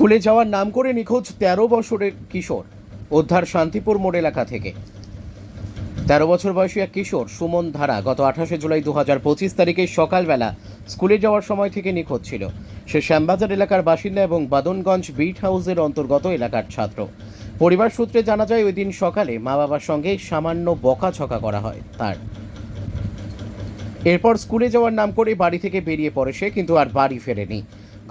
স্কুলে যাওয়ার নাম করে নিখোঁজ তেরো বছরের কিশোর। উদ্ধার শান্তিপুর মোড় এলাকা থেকে। তেরো বছর বয়সী এক কিশোর, সুমন ধারা, গত আঠাশে জুলাই দু হাজার পঁচিশ তারিখে সকালবেলা স্কুলে যাওয়ার সময় থেকে নিখোঁজ ছিল। সে শ্যামবাজার এলাকার বাসিন্দা এবং বাদনগঞ্জ বিট হাউসের অন্তর্গত এলাকার ছাত্র। পরিবার সূত্রে জানা যায়, ওই দিন সকালে মা বাবার সঙ্গে সামান্য বকাঝকা করা হয় তার। এরপর স্কুলে যাওয়ার নাম করে বাড়ি থেকে বেরিয়ে পড়ে সে, কিন্তু আর বাড়ি ফেরেনি।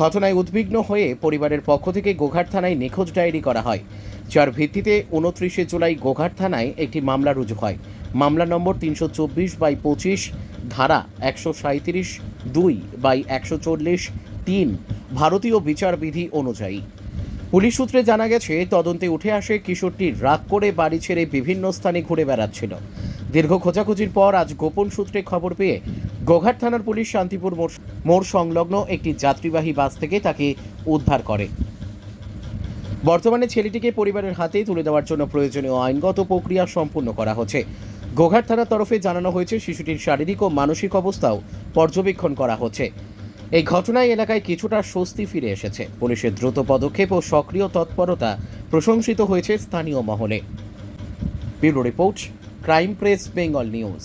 ঘটনায় উদ্বিগ্ন হয়ে পরিবারের পক্ষ থেকে গোঘাট থানায় নিখোঁজ ডায়েরি করা হয়। যার ভিত্তিতে উনত্রিশে জুলাই গোঘাট থানায় একটি মামলা রুজু হয়। মামলা নম্বর তিনশো চব্বিশ বাই পঁচিশ, ধারা একশো সাঁত্রিশ দুই বাই একশো চল্লিশ, তিন ভারতীয় বিচারবিধি অনুযায়ী। পুলিশ সূত্রে জানা গেছে, তদন্তে উঠে আসে কিশোরটি রাগ করে বাড়ি ছেড়ে বিভিন্ন স্থানে ঘুরে বেড়াচ্ছিল। দীর্ঘ খোঁজাখুঁজির পর আজ গোপন সূত্রে খবর পেয়ে গোঘাট থানার পুলিশ শান্তিপুর মোড় সংলগ্ন একটি যাত্রীবাহী বাস থেকে তাকে উদ্ধার করে। বর্তমানে ছেলেটিকে পরিবারের হাতে তুলে দেওয়ার জন্য প্রয়োজনীয় আইনগত প্রক্রিয়া সম্পূর্ণ করা হচ্ছে। গোঘাট থানার তরফে জানানো হয়েছে, শিশুটির শারীরিক ও মানসিক অবস্থাও পর্যবেক্ষণ করা হচ্ছে। এই ঘটনায় এলাকায় কিছুটা স্বস্তি ফিরে এসেছে। পুলিশের দ্রুত পদক্ষেপ ও সক্রিয় তৎপরতা প্রশংসিত হয়েছে স্থানীয় মহলে। Bureau report, crime press, Bengal news.